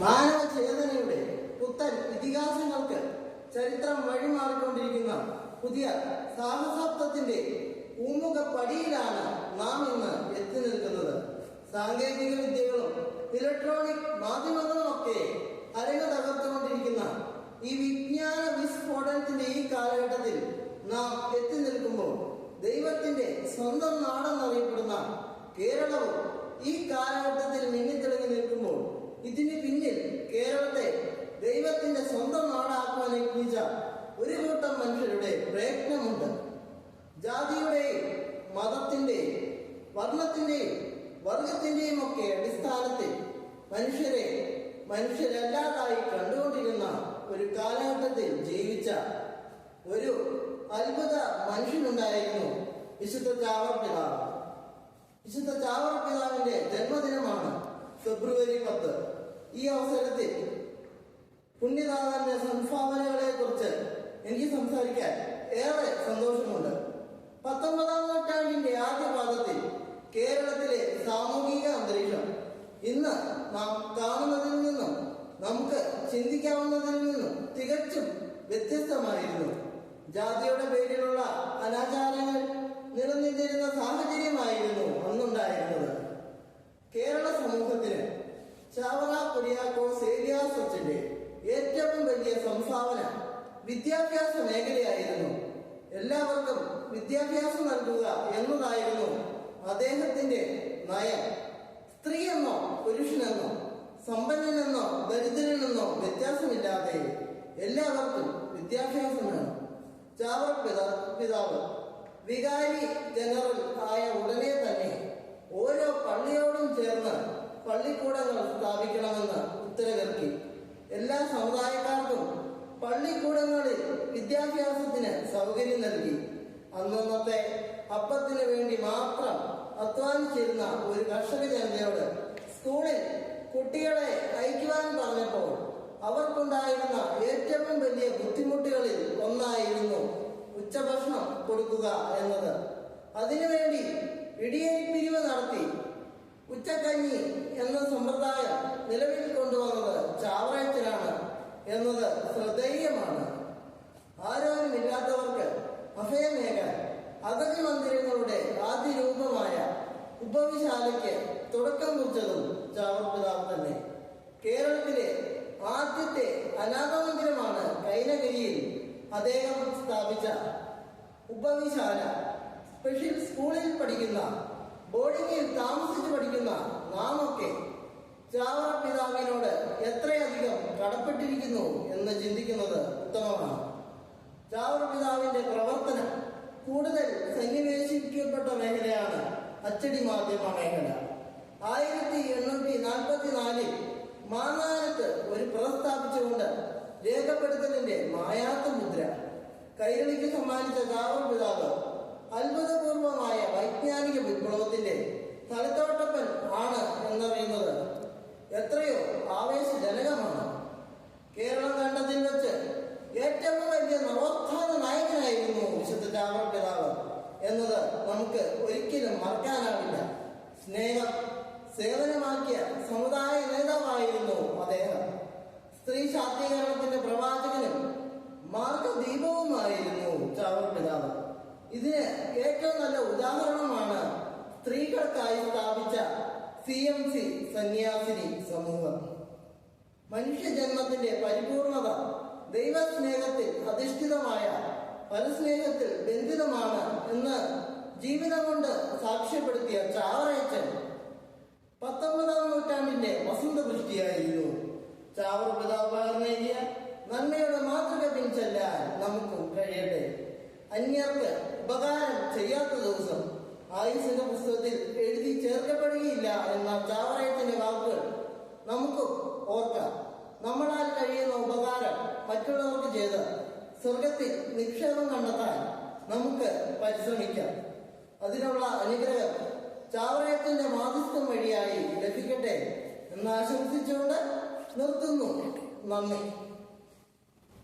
മാനവ ചേതനയുടെ പുത്തൻ ഇതിഹാസങ്ങൾക്ക് ചരിത്രം വഴിമാറിക്കൊണ്ടിരിക്കുന്ന പുതിയ സാഹസത്വത്തിന്റെ ഊമുഖ പടിയിലാണ് നാം ഇന്ന് എത്തി നിൽക്കുന്നത്. സാങ്കേതിക വിദ്യകളും ഇലക്ട്രോണിക് മാധ്യമങ്ങളും ഒക്കെ അരങ്ങ് തകർത്തുകൊണ്ടിരിക്കുന്ന ഈ വിജ്ഞാന വിസ്ഫോടനത്തിന്റെ ഈ കാലഘട്ടത്തിൽ നാം എത്തി നിൽക്കുമ്പോൾ ദൈവത്തിന്റെ സ്വന്തം നാടെന്നറിയപ്പെടുന്ന കേരളവും ഈ കാലഘട്ടത്തിൽ മിന്നിത്തിളങ്ങി നിൽക്കുമ്പോൾ ഇതിന് പിന്നിൽ കേരളത്തെ ദൈവത്തിന്റെ സ്വന്തം നാടാക്കുവാൻ യജ്ഞിച്ച ഒരു കൂട്ടം മനുഷ്യരുടെ പ്രയത്നമുണ്ട്. ജാതിയുടെയും മതത്തിന്റെയും വർണത്തിന്റെയും വർഗത്തിന്റെയും ഒക്കെ അടിസ്ഥാനത്തിൽ മനുഷ്യരെ മനുഷ്യരല്ലാതായി കണ്ടുകൊണ്ടിരുന്ന ഒരു കാലഘട്ടത്തിൽ ജീവിച്ച ഒരു അത്ഭുത മനുഷ്യനുണ്ടായിരുന്നു വിശുദ്ധ ചാവർ പിതാവ്. വിശുദ്ധ ചാവർ പിതാവിന്റെ ജന്മദിനമാണ് ഫെബ്രുവരി പത്ത്. ഈ അവസരത്തിൽ പുണ്യനാഥന്റെ സംഭാവനകളെ കുറിച്ച് എനിക്ക് സംസാരിക്കാൻ ഏറെ സന്തോഷമുണ്ട്. പത്തൊമ്പതാം നൂറ്റാണ്ടിന്റെ ആദ്യ പാദത്തിൽ കേരളത്തിലെ സാമൂഹിക അന്തരീക്ഷം ഇന്ന് നാം കാണുന്നതിൽ നിന്നും നമുക്ക് ചിന്തിക്കാവുന്നതിൽ നിന്നും തികച്ചും വ്യത്യസ്തമായിരുന്നു. ജാതിയുടെ പേരിലുള്ള അനാചാരങ്ങൾ നിലനിന്നിരുന്ന സാഹചര്യമായിരുന്നു അന്നുണ്ടായിരുന്നത്. കേരള സമൂഹത്തിന് ചാവറ കുര്യാക്കോസ് ഏരിയാസ് അച്ഛന്റെ ഏറ്റവും വലിയ സംഭാവന വിദ്യാഭ്യാസ മേഖലയായിരുന്നു. എല്ലാവർക്കും വിദ്യാഭ്യാസം നൽകുക എന്നതായിരുന്നു അദ്ദേഹത്തിന്റെ നയം. സ്ത്രീയെന്നോ പുരുഷനെന്നോ സമ്പന്നനെന്നോ ദരിദ്രനെന്നോ വ്യത്യാസമില്ലാതെ എല്ലാവർക്കും വിദ്യാഭ്യാസം വേണം. ചാവർ പിതാ പിതാവ് വികാരി ജനറൽ ആയ ഉടനെ തന്നെ ഓരോ ചേർന്ന് പള്ളിക്കൂടങ്ങൾ സ്ഥാപിക്കണമെന്ന് ഉത്തരവിറക്കി. എല്ലാ സമുദായക്കാർക്കും പള്ളിക്കൂടങ്ങളിൽ വിദ്യാഭ്യാസത്തിന് സൗകര്യം നൽകി. അന്നന്നത്തെ അപ്പത്തിന് വേണ്ടി മാത്രം അധ്വാനിച്ചിരുന്ന ഒരു കർഷക ജനതയോട് സ്കൂളിൽ കുട്ടികളെ അയക്കുവാൻ പറഞ്ഞപ്പോൾ അവർക്കുണ്ടായിരുന്ന ഏറ്റവും വലിയ ബുദ്ധിമുട്ടുകളിൽ ഒന്നായിരുന്നു ഉച്ചഭക്ഷണം കൊടുക്കുക എന്നത്. അതിനുവേണ്ടി നടത്തി ഉച്ചക്കഞ്ഞി എന്ന സമ്പ്രദായം നിലവിൽ കൊണ്ടുവന്നത് ചാവറയച്ചിലാണ് എന്നത് ശ്രദ്ധേയമാണ്. ആരോഗ്യമില്ലാത്തവർക്ക് അഭയമേകാൻ അഗതി മന്ദിരങ്ങളുടെ ആദ്യ രൂപമായ ഉപവിശാലയ്ക്ക് തുടക്കം കുറിച്ചതും ചാവർ തന്നെ. കേരളത്തിലെ ആദ്യത്തെ അനാഥ മന്ദിരമാണ് കൈനഗിരിയിൽ അദ്ദേഹം സ്ഥാപിച്ച ഉപവിശാല. സ്പെഷ്യൽ സ്കൂളിൽ പഠിക്കുന്ന ബോർഡിങ്ങിൽ താമസിച്ച് പഠിക്കുന്ന നാമൊക്കെ ചാവറ പിതാവിനോട് എത്രയധികം കടപ്പെട്ടിരിക്കുന്നു എന്ന് ചിന്തിക്കുന്നത് ഉത്തമമാണ്. ചാവറ പിതാവിന്റെ പ്രവർത്തനം കൂടുതൽ സന്നിവേശിക്കപ്പെട്ട മേഖലയാണ് അച്ചടി മാധ്യമ മേഖല. ആയിരത്തി എണ്ണൂറ്റി നാൽപ്പത്തി നാലിൽ മാന്നാനത്ത് ഒരു പ്രസ്ഥാപിച്ചുകൊണ്ട് രേഖപ്പെടുത്തലിന്റെ മായാത്ത മുദ്ര. കൈരളിക്ക് സമ്മാനിച്ച ചാവർ പിതാവ് അത്ഭുതപൂർവമായ വൈജ്ഞാനിക വിപ്ലവത്തിന്റെ തലത്തോട്ടപ്പൻ ആണ് എന്നറിയുന്നത്. എത്രയോ ആവേശജനകമാണ്. കേരള കണ്ടതിൽ വെച്ച് ഏറ്റവും വലിയ നവോത്ഥാന നായകനായിരുന്നു വിശുദ്ധ ചാവർ പിതാവ് എന്നത് നമുക്ക് ഒരിക്കലും മറക്കാനാവില്ല. സ്നേഹം സേവനമാക്കിയ സമുദായ നേതാവായിരുന്നു അദ്ദേഹം. സ്ത്രീ ശാക്തീകരണത്തിന്റെ പ്രവാചകനും മാർഗദീപവുമായിരുന്നു ചാവർ പിതാവ്. ഇതിന് ഏറ്റവും നല്ല ഉദാഹരണമാണ് സ്ത്രീകൾക്കായി സ്ഥാപിച്ച സി എം സി സന്യാസിനി സമൂഹം. മനുഷ്യജന്മത്തിന്റെ പരിപൂർണത ദൈവസ്നേഹത്തിൽ അധിഷ്ഠിതമായ പരസ്നേഹത്തിൽ ബന്ധിതമാണ് എന്ന് ജീവിതം കൊണ്ട് സാക്ഷ്യപ്പെടുത്തിയ ചാവറയച്ചൻ പത്തൊമ്പതാം നൂറ്റാണ്ടിന്റെ വസന്തവൃഷ്ടിയായിരുന്നു ചാവർ പിതാവ് പകർന്നേകിയ നന്മയുടെ മാതൃക പിൻചെല്ലാൻ നമുക്കും കഴിയട്ടെ. അന്യർക്ക് ഉപകാരം ചെയ്യാത്ത ദിവസം ആയുസിന്റെ പുസ്തകത്തിൽ എഴുതി ചേർക്കപ്പെടുകയില്ല എന്ന ചാവറയത്തിന്റെ വാക്കുകൾ നമുക്ക് ഓർക്കാം. നമ്മളാൽ കഴിയുന്ന ഉപകാരം മറ്റുള്ളവർക്ക് ചെയ്ത് സ്വർഗത്തിൽ നിക്ഷേപം കണ്ടെത്താൻ നമുക്ക് പരിശ്രമിക്കാം. അതിനുള്ള അനുഗ്രഹം ചാവറയത്തിന്റെ മാതൃത്വം വഴിയായി ലഭിക്കട്ടെ എന്ന് ആശംസിച്ചുകൊണ്ട് നിർത്തുന്നു. നന്ദി.